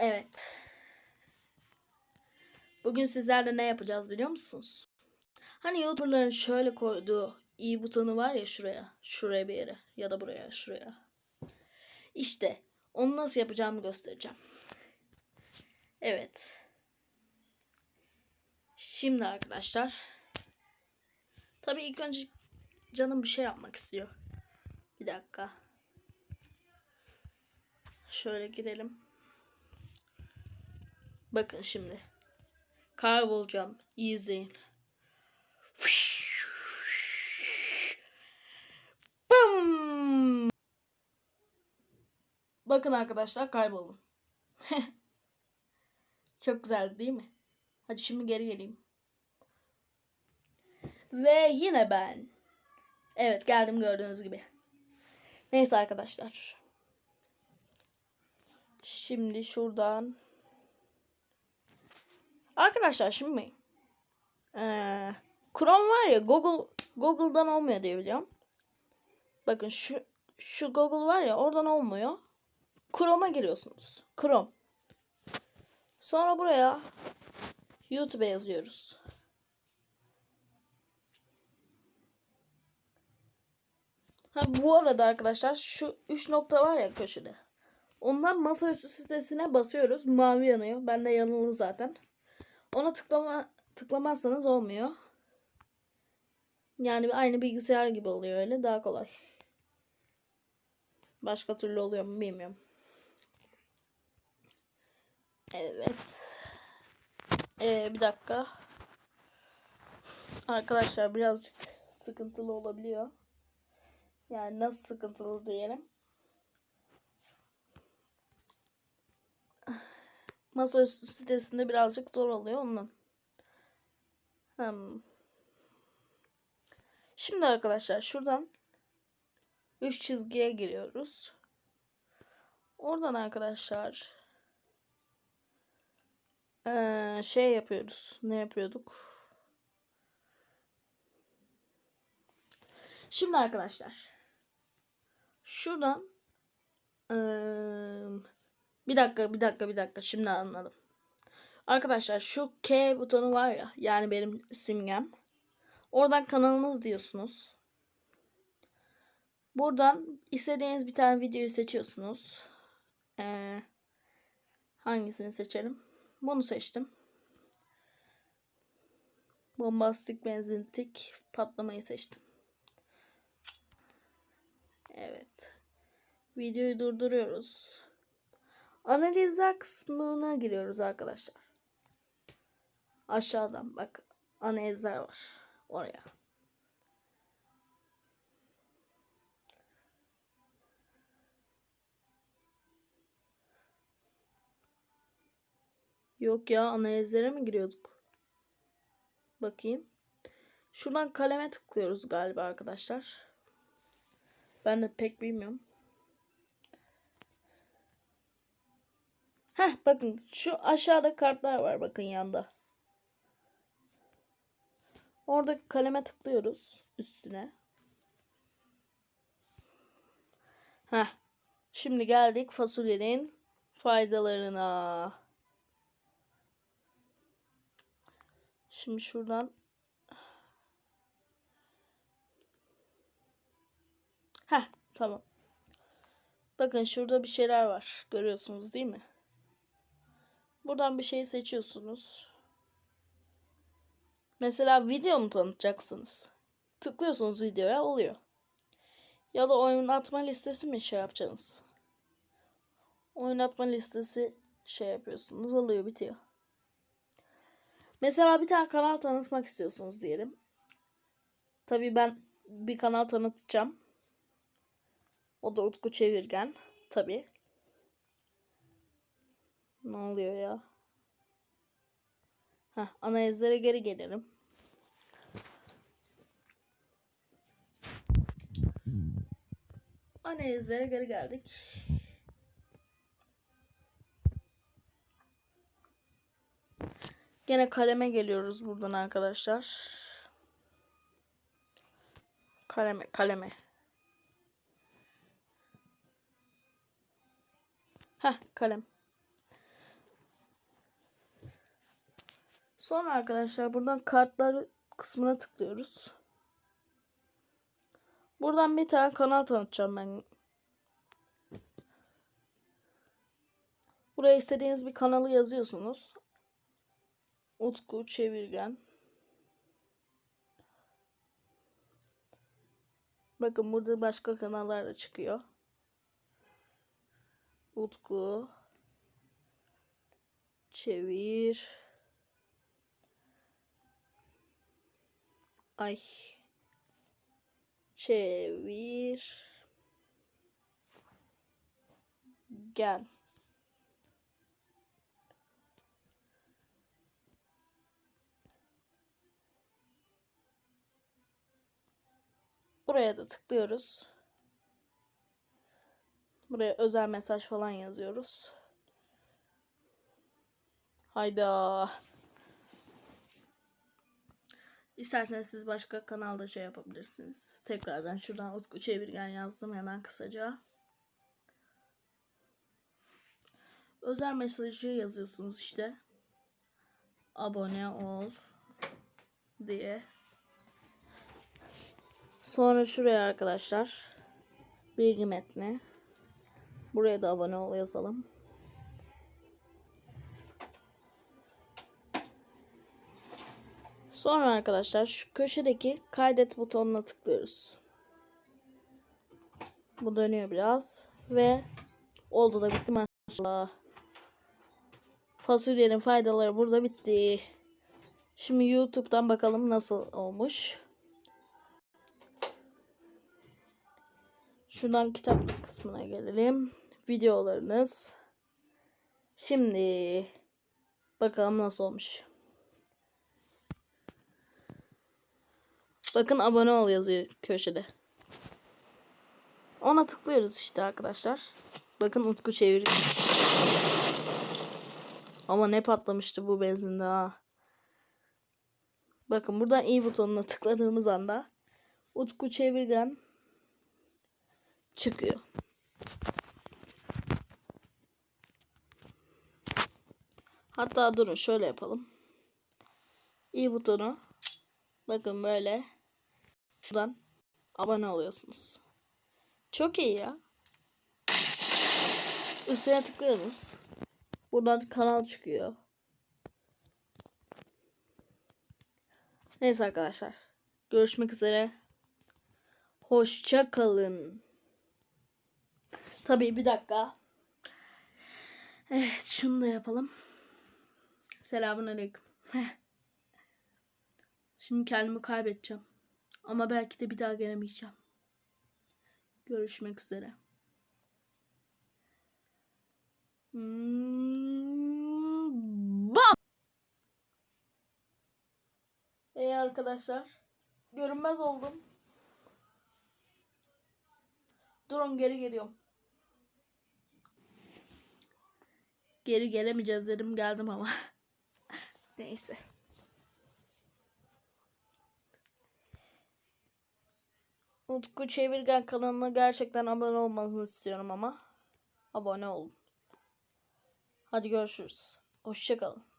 Evet. Bugün sizlerle ne yapacağız biliyor musunuz? Hani YouTuber'ların şöyle koyduğu i butonu var ya şuraya. Şuraya bir yere. Ya da buraya şuraya. İşte onu nasıl yapacağımı göstereceğim. Evet. Şimdi arkadaşlar. Tabii ilk önce canım bir şey yapmak istiyor. Bir dakika. Şöyle girelim. Bakın şimdi. Kaybolacağım. İyi izleyin. Bum! Bakın arkadaşlar kayboldum. Çok güzel değil mi? Hadi şimdi geri geleyim. Ve yine ben. Evet geldim gördüğünüz gibi. Neyse arkadaşlar. Şimdi şuradan. Arkadaşlar şimdi ee, Chrome var ya Google Google'dan olmuyor diye biliyorum. Bakın şu şu Google var ya oradan olmuyor. Chrome'a giriyorsunuz. Chrome. Sonra buraya YouTube'a yazıyoruz. Ha bu arada arkadaşlar şu 3 nokta var ya köşede. Ondan masaüstü sitesine basıyoruz. Mavi yanıyor. Ben de yanılı zaten. Ona tıklama tıklamazsanız olmuyor. Yani aynı bilgisayar gibi oluyor öyle. Daha kolay. Başka türlü oluyor mu bilmiyorum. Evet. Ee, bir dakika. Arkadaşlar birazcık sıkıntılı olabiliyor. Yani nasıl sıkıntılı diyelim. Masaüstü sitesinde birazcık zor oluyor ondan. Hmm. Şimdi arkadaşlar şuradan 3 çizgiye giriyoruz. Oradan arkadaşlar ee, şey yapıyoruz. Ne yapıyorduk? Şimdi arkadaşlar şuradan ee, bir dakika bir dakika bir dakika şimdi anladım. Arkadaşlar şu K butonu var ya yani benim simgem. Oradan kanalınız diyorsunuz. Buradan istediğiniz bir tane videoyu seçiyorsunuz. Ee, hangisini seçelim? Bunu seçtim. Bombastik benzintik patlamayı seçtim. Evet. Videoyu durduruyoruz. Analizler kısmına giriyoruz arkadaşlar. Aşağıdan bak analizler var. Oraya. Yok ya analizlere mi giriyorduk? Bakayım. Şuradan kaleme tıklıyoruz galiba arkadaşlar. Ben de pek bilmiyorum. Heh bakın şu aşağıda kartlar var bakın yanda. Orada kaleme tıklıyoruz üstüne. Heh. Şimdi geldik fasulyenin faydalarına. Şimdi şuradan Heh tamam. Bakın şurada bir şeyler var. Görüyorsunuz değil mi? Buradan bir şey seçiyorsunuz. Mesela video mu tanıtacaksınız? Tıklıyorsunuz videoya oluyor. Ya da oynatma listesi mi şey yapacaksınız? Oynatma listesi şey yapıyorsunuz oluyor bitiyor. Mesela bir tane kanal tanıtmak istiyorsunuz diyelim. Tabii ben bir kanal tanıtacağım. O da Utku Çevirgen. Tabii. Ne oluyor ya? Heh, analizlere geri gelelim. Analizlere geri geldik. Gene kaleme geliyoruz buradan arkadaşlar. Kaleme, kaleme. Heh, kalem. Sonra arkadaşlar buradan kartlar kısmına tıklıyoruz. Buradan bir tane kanal tanıtacağım ben. Buraya istediğiniz bir kanalı yazıyorsunuz. Utku Çevirgen. Bakın burada başka kanallar da çıkıyor. Utku Çevir Ay Çevir Gel Buraya da tıklıyoruz. Buraya özel mesaj falan yazıyoruz. Hayda. İsterseniz siz başka kanalda şey yapabilirsiniz. Tekrardan şuradan Utku Çevirgen yazdım hemen kısaca. Özel mesajı yazıyorsunuz işte. Abone ol diye. Sonra şuraya arkadaşlar bilgi metni. Buraya da abone ol yazalım. Sonra arkadaşlar şu köşedeki kaydet butonuna tıklıyoruz. Bu dönüyor biraz ve oldu da bitti maşallah. Fasulyenin faydaları burada bitti. Şimdi YouTube'dan bakalım nasıl olmuş. Şuradan kitap kısmına gelelim. Videolarınız. Şimdi bakalım nasıl olmuş. Bakın abone ol yazıyor köşede. Ona tıklıyoruz işte arkadaşlar. Bakın Utku çevir. Ama ne patlamıştı bu benzinde ha. Bakın buradan i butonuna tıkladığımız anda Utku çevirgen çıkıyor. Hatta durun şöyle yapalım. i butonu bakın böyle şuradan abone oluyorsunuz. Çok iyi ya. Üstüne tıklıyoruz. Buradan kanal çıkıyor. Neyse arkadaşlar. Görüşmek üzere. Hoşça kalın. Tabii bir dakika. Evet şunu da yapalım. Selamun aleyküm. Şimdi kendimi kaybedeceğim. Ama belki de bir daha gelemeyeceğim. Görüşmek üzere. Hmm, Bam! Arkadaşlar. Görünmez oldum. Durun geri geliyorum. Geri gelemeyeceğiz dedim geldim ama. Neyse. Utku Çevirgen kanalına gerçekten abone olmanızı istiyorum ama. Abone olun. Hadi görüşürüz. Hoşçakalın.